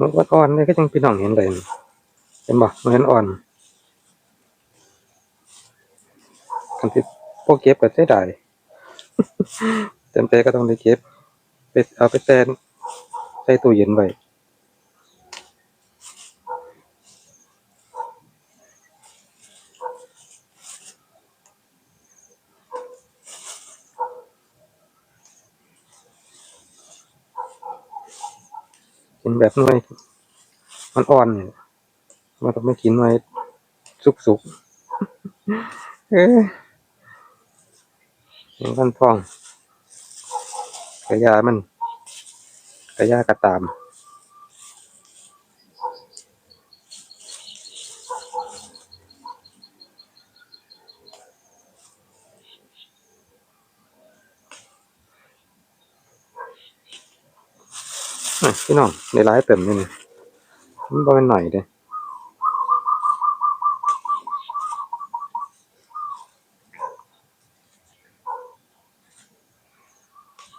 นกวัดอ่อนเลยก็ยังพี่น้องเห็นเลยเห็นบ่มันเห็นอ่อนคันที่พวกเก็บก็ใช้ไดายเต็มใจก็ต้องได้เก็บไปเอาไปแตนใส่ตู้เย็นไว้ กินแบบหน่วยมันอ่อนเนี่ยมันต้องไม่กินหน่วยสุกๆเอ้ยเห็นพันทองกระยามันกระยากระตาม พี่น้องในร้ายเติมนี่นี่มันบ่เป็นหน่อยเด้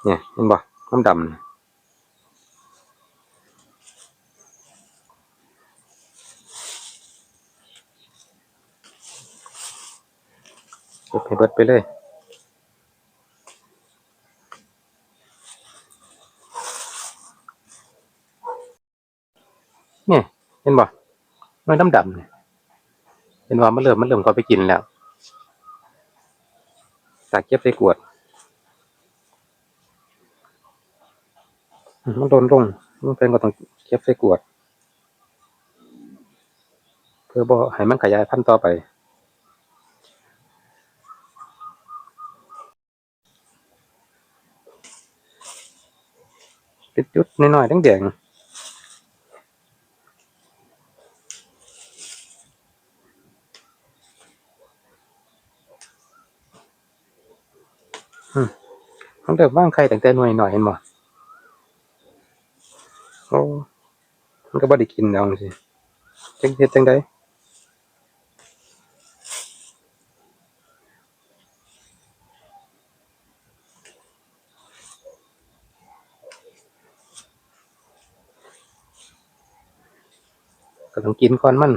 เนี่ยเห็นบ่น้ำดำน่ะเก็บให้เบิดไปเลย เห็นบ่น้อยดำดำเนี่ยเห็นว่ามันเริ่มมันเริ่มก็ไปกินแล้วตากเก็บใส่กวด มันโดนลงมันเป็นก็ต้องเก็บใส่กวด เพื่อบ่ให้มันขยายพันธุ์ต่อไปเป็นจุดน้อยๆแดงๆ มันเริ่มว่างไข่ตั้งแต่หน่วยหน่อยเห็นบ่โอ้มันก็บ่ได้กินแล้วจังซี่จังเฮ็ดจังไดก็ต้องกินก่อนมัน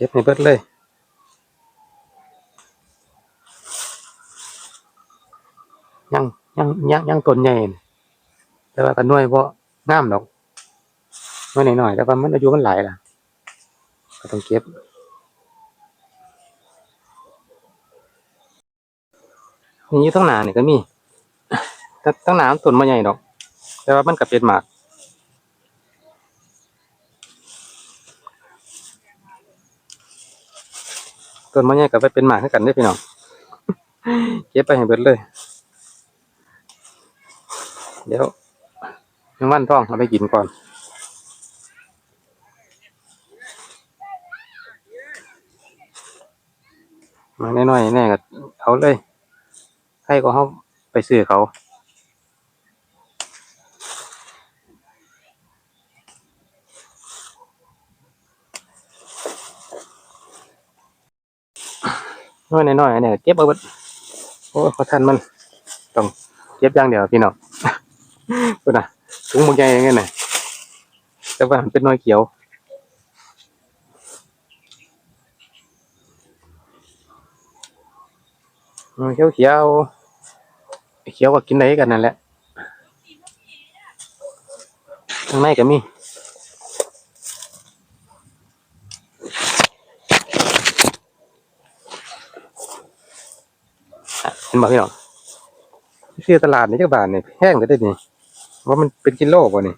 เก็บให้เบิดเลยยังยังยังยังต้นใหญ่แต่ว่าก็หน่วยบ่งามดอกน่วยน้อยๆแต่ว่ามันอายุมันหลายล่ะ ก็ต้องเก็บนี่อยู่ทั้งหน้านี่ยก็มีแต่ทั้งหนานต้นบ่ใหญ่ดอก แต่ว่ามันก็เป็นหมาก ต้นม้ใหญ่ก็ไปเป็นหมากให้กันได้พี่น้องเก็บไปให้เบิดเลย เดี๋ยวแมงวันท่องเอาไปกินก่อนมาน้อยๆแน่ก็เอาเลยใครก็เขาไปซื้อเขา น้อยน้อยๆเนี่ยเก็บเอาไว้โอ้ยพอทันมันต้องเก็บอย่างเดียวพี่น้องคุณนะถุงมันใหญ่ยังไงน่ะแต่ว่ามันเป็นน้อยเขียวเขียวเขียวเขียวก็กินได้กันนั่นแหละข้างในก็มี เห็นบ่พี่น้องซื้อตลาดนี่จักบาทนี่แพงก็ได้นี่ว่ามันเป็นกิโลกว่านี่